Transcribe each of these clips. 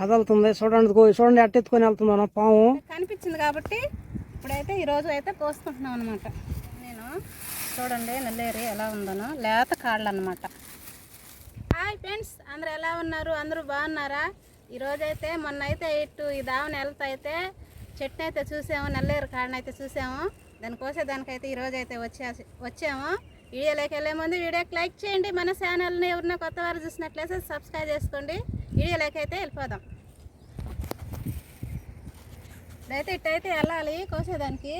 కదలుతుంది. చూడండి చూడండి అట్టెత్తుకొని వెళ్తుందో పాము. కనిపించింది కాబట్టి ఇప్పుడైతే ఈరోజు అయితే కోసుకుంటున్నాం అనమాట నేను చూడండి నల్లేరి ఎలా ఉందనో లేత కాళ్ళు అనమాట హాయ్ ఫ్రెండ్స్ అందరు ఎలా ఉన్నారు? అందరూ బాగున్నారా? ఈరోజు అయితే మొన్న అయితే ఇటు ఈ దావన వెళ్తా అయితే చెట్టు అయితే చూసాము నల్లేరు కాడనైతే అయితే చూసాము. దాని కోసే దానికైతే ఈరోజు అయితే వచ్చే వచ్చాము. వీడియోలోకి వెళ్ళే ముందు వీడియోకి లైక్ చేయండి. మన ఛానల్ని ఎవరైనా కొత్త వారు చూసినట్లయితే సబ్స్క్రైబ్ చేసుకోండి. వీడియోలోకి అయితే వెళ్ళిపోదాం. ఇదైతే ఇట్టయితే వెళ్ళాలి కోసేదానికి.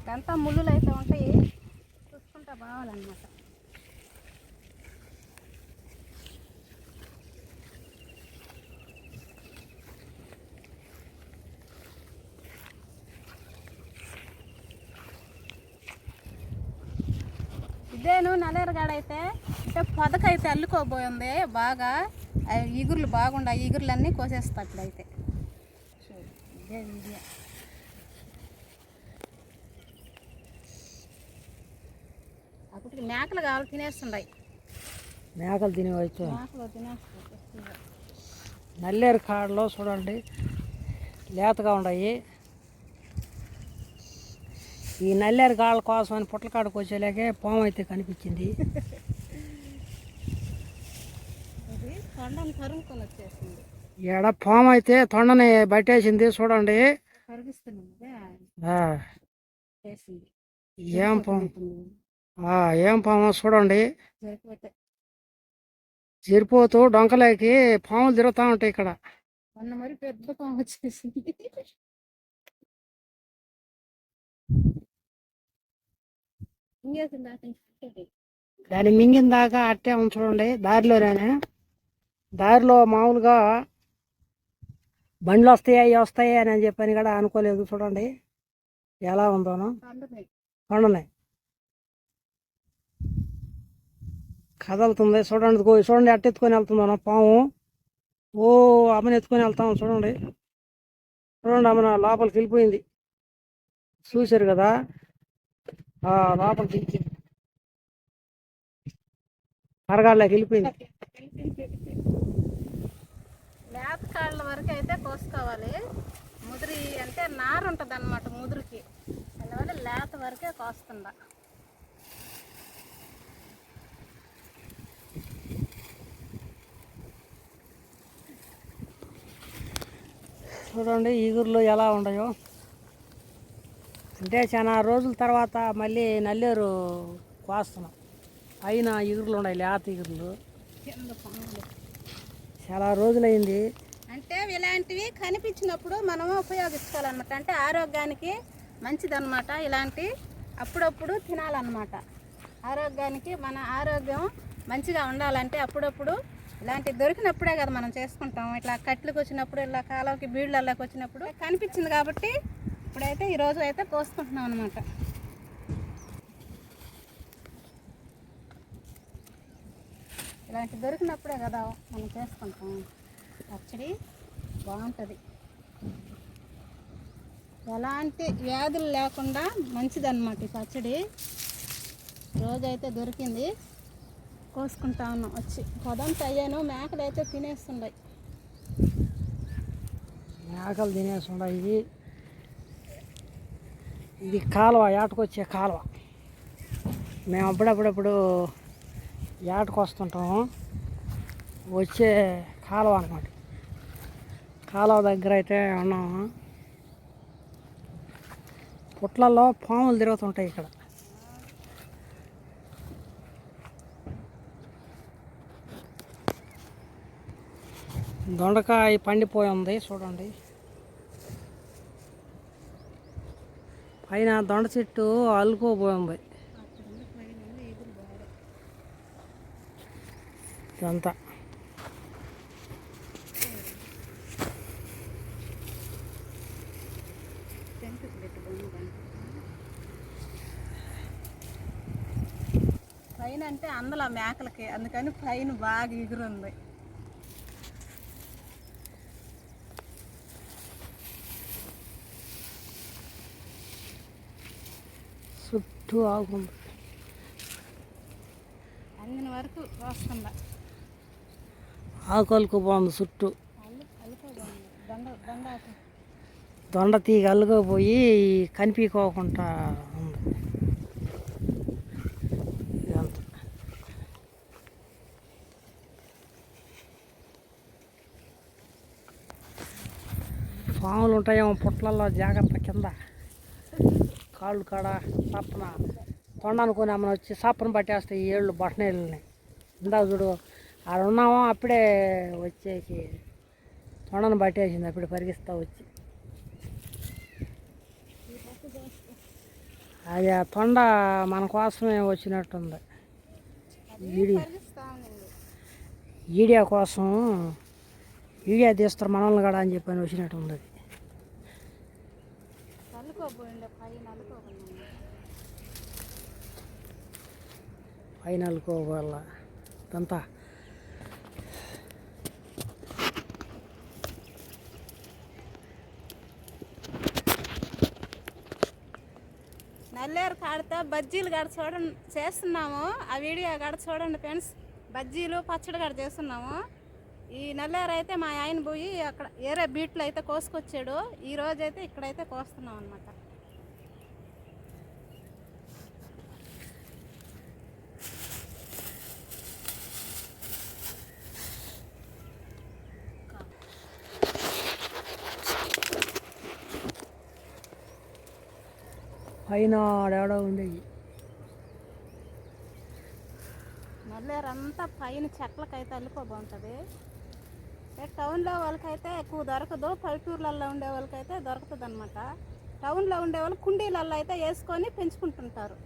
ఇదంతా ముళ్ళులు అయితే ఉంటాయి. చూసుకుంటా బావాలన్నమాట ఇదేను నల్లేరుగాడ అయితే అంటే పొదకైతే అల్లుకోబోయింది బాగా. ఈగుర్లు బాగుండే ఆ ఈగుర్లన్నీ కోసేస్తా ఇప్పుడైతే. ఇదే వీడియో. అప్పటికి మేకలు కావాలి తినేస్తుండయి. మేకలు తినేవచ్చు మేకలు తినేస్తాయి నల్లేరు కాడలో చూడండి లేతగా ఉన్నాయి ఈ నల్లేరు కాళ్ళ కోసం అని పుట్ల కాడకు వచ్చేలాగే పాము అయితే కనిపించింది. ఈడ పాము అయితే తొండని బట్టేసింది చూడండి. ఏం పాము? ఆ, ఏం పాము చూడండి. జరిపోతూ. డొంకలేకి పాములు తిరుగుతూ ఉంటాయి ఇక్కడ. మరి పెద్ద పాము వచ్చేసింది. దాన్ని మింగిన దాకా అట్టే ఉంది చూడండి. దారిలోనే దారిలో మామూలుగా బండ్లు వస్తాయి అవి వస్తాయి అని చెప్పని కూడా అనుకోలేదు చూడండి. ఎలా ఉందోనో కొండనే. కదలుతుంది. చూడండి చూడండి అట్ట ఎత్తుకొని వెళ్తుందోనో పాము. ఓ అమ్మని ఎత్తుకొని వెళ్తాం చూడండి. చూడండి అమ్మన లోపలికి వెళ్ళిపోయింది. చూశారు కదా? లోపలికి కరగాల్లోకి వెళ్ళిపోయింది. లేత కాళ్ళ వరకు అయితే కోసుకోవాలి. ముదిరి అంటే నార ఉంటుంది అనమాట ముదురుకి. అందువల్ల లేత వరకే కోస్తుందా. చూడండి ఈగుర్లు ఎలా ఉన్నాయో. అంటే చాలా రోజుల తర్వాత మళ్ళీ నల్లేరు కోస్తున్నాం. అయినా ఇగురులు ఉన్నాయి లేత ఇగురులు. చాలా రోజులైంది. అంటే ఇలాంటివి కనిపించినప్పుడు మనము ఉపయోగించుకోవాలన్నమాట. అంటే ఆరోగ్యానికి మంచిదన్నమాట ఇలాంటి అప్పుడప్పుడు తినాలన్నమాట. ఆరోగ్యానికి మన ఆరోగ్యం మంచిగా ఉండాలంటే అప్పుడప్పుడు ఇలాంటివి దొరికినప్పుడే కదా మనం చేసుకుంటాం. ఇట్లా కట్లకు వచ్చినప్పుడు ఇలా కాలంకి బీళ్ళల్లోకి వచ్చినప్పుడు కనిపించింది కాబట్టి ఇప్పుడైతే ఈరోజు అయితే కోసుకుంటున్నాం అనమాట ఇలాంటి దొరికినప్పుడే కదా మనం చేసుకుంటాం. పచ్చడి బాగుంటుంది. ఎలాంటి వ్యాధులు లేకుండా మంచిదన్నమాట ఈ పచ్చడి. రోజైతే దొరికింది. కోసుకుంటా ఉన్నాం. వచ్చి పొదంతా అయ్యాను. మేకలు అయితే తినేస్తుండయి మేకలు తినేసి ఇది కాలువ ఏటకొచ్చే కాలువ. మేము అప్పుడప్పుడప్పుడు ఏటకు వస్తుంటాము. వచ్చే కాలువ అనమాట కాలువ దగ్గర అయితే ఉన్నాము. పుట్లలో పాములు తిరుగుతుంటాయి ఇక్కడ. దొండకాయ పండిపోయి ఉంది చూడండి. పైన దొండ చెట్టు అల్లుకోబోయింది ఇదంతా. పైన అంటే అందల మేకలకి అందుకని పైన బాగా ఎగురుంది. చుట్టూ ఆగుంది అందిన వరకు వస్తుందా ఆకులకు బాగుంది చుట్టూ. దండ తీగ అల్లుకోపోయి కనిపించుకోకుండా ఉంది. ఇదంతా. పాములు ఉంటాయేమో పుట్లల్లో జాగ్రత్త కింద. కాళ్ళు కాడ సప్పన తొండ అనుకుని అమ్మని వచ్చి సప్పన పట్టేస్తాయి ఈ ఏళ్ళు బట్టనేళ్ళని. ఇందాక చూడు ఆడ ఉన్నామో అప్పుడే వచ్చేసి తొండను పట్టేసింది అప్పుడు పరిగిస్తా వచ్చి. అది ఆ తొండ మన కోసమే వచ్చినట్టుంది. ఈడి ఈడియా కోసం ఈడియా తీస్తారు మనల్ని కూడా అని చెప్పని వచ్చినట్టుంది. అల్లుకోబోయిండే పైన అల్లుకోబోయింది పైన అల్లుకోవాల ఇదంతా నల్లేరు కాడతో బజ్జీలు కాడ చూడండి చేస్తున్నాము. ఆ వీడియో కాడ చూడండి ఫ్రెండ్స్. బజ్జీలు పచ్చడి కాడ చేస్తున్నాము. ఈ నల్లేరు అయితే మా ఆయన పోయి అక్కడ ఏరే బీట్లు అయితే కోసుకొచ్చాడు. ఈ రోజు అయితే ఇక్కడైతే కోస్తున్నాం అనమాట పైన ఆడేడో ఉండేవి నల్లేరు అంతా పైన చెట్లకైతే అల్లుకోబాగుంటుంది టౌన్లో వాళ్ళకైతే ఎక్కువ దొరకదు. పల్లెటూర్లలో ఉండే వాళ్ళకైతే దొరుకుతుంది అనమాట టౌన్లో ఉండే వాళ్ళు కుండీలలో అయితే వేసుకొని పెంచుకుంటుంటారు.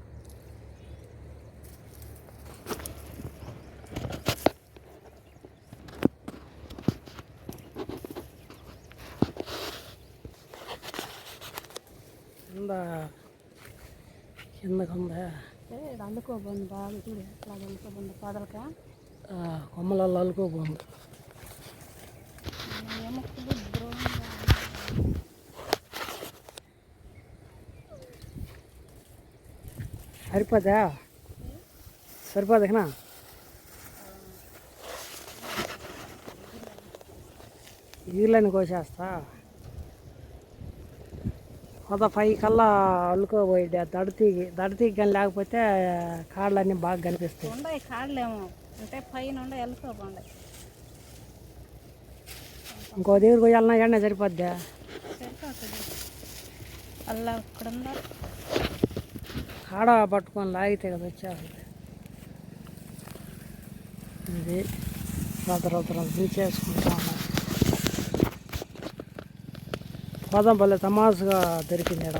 కింద కిందకు ఉందా? ఇది అల్లుకోబోంది బాగా చూడు ఎట్లా అల్లుకోబోంది పొదలక ఆ, కొమ్మలలో అల్లుకోబోంది. సరిపోదా? బ్రౌన్గా సరిపోదా ఈళ్ళని కోసేస్తా. కొత్త పై కల్లా అల్లుకోబోయి దడతీగి దడతీగి కానీ లేకపోతే కాళ్ళన్నీ బాగా కనిపిస్తాయి. ఉండయి కాళ్ళేమో. అంటే పైన ఉండే ఎల్లుకోబోండి ఇంకో దగ్గర పోయాలన్నా ఎండ సరిపోద్దా? సరిపోతుంది అలా ఇక్కడ ఉందా కాడ పట్టుకొని లాగితే కదా వచ్చేస్తుంది. ఇది ఉన్నాం. పదం పల్లె తమాసుగా దొరికింది ఈడ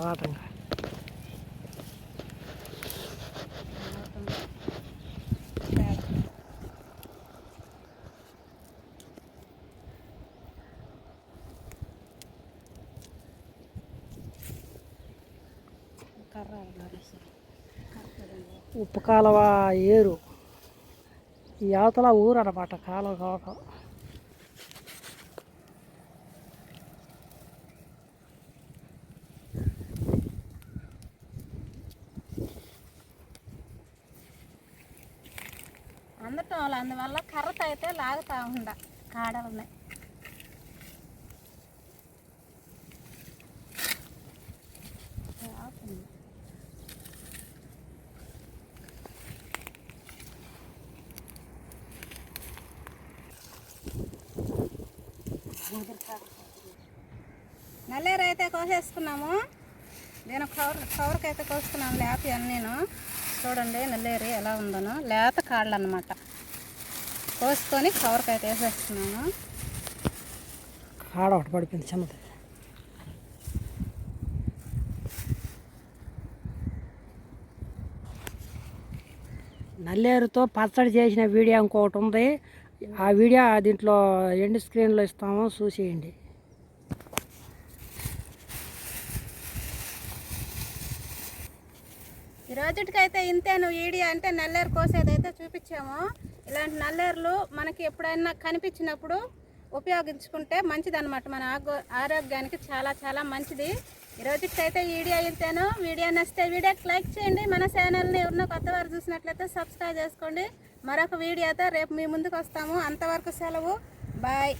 ఉప్పు కాలువ ఏరు. ఈ అవతల ఊరు అనమాట కాలువ కావటం అందటం వల్ల అందువల్ల కర్రత అయితే లాగుతా ఉండ కాడలని. నల్లేరు అయితే కోసేసుకున్నాము. నేను కవర్ కవర్కి అయితే కోసుకున్నాను లేత నేను చూడండి నల్లేరు ఎలా ఉందనో. లేత కాళ్ళు అనమాట కోసుకొని కవర్కి అయితే వేసేస్తున్నాను కాడ ఒకటి పడిపోయింది చిన్నది. నల్లేరుతో పచ్చడి చేసిన వీడియో ఇంకొకటి ఉంది. ఆ వీడియో దీంట్లో ఎండ్ స్క్రీన్లో ఇస్తాము చూసేయండి. ఈ రోజుటికైతే ఇంతేను వీడియో అంటే నల్లేరు కోసేదైతే చూపించాము. ఇలాంటి నల్లేరులు మనకి ఎప్పుడైనా కనిపించినప్పుడు ఉపయోగించుకుంటే మంచిదన్నమాట. మన ఆగో- ఆరోగ్యానికి చాలా చాలా మంచిది. ఈ రోజుకైతే ఈ వీడియో ఇంతేను. వీడియో నచ్చితే వీడియోకి లైక్ చేయండి. మన ఛానల్ని ఎవరినో కొత్త వారు చూసినట్లయితే సబ్స్క్రైబ్ చేసుకోండి. మరొక వీడియోతో రేపు మీ ముందుకు వస్తాము. అంతవరకు సెలవు. బాయ్.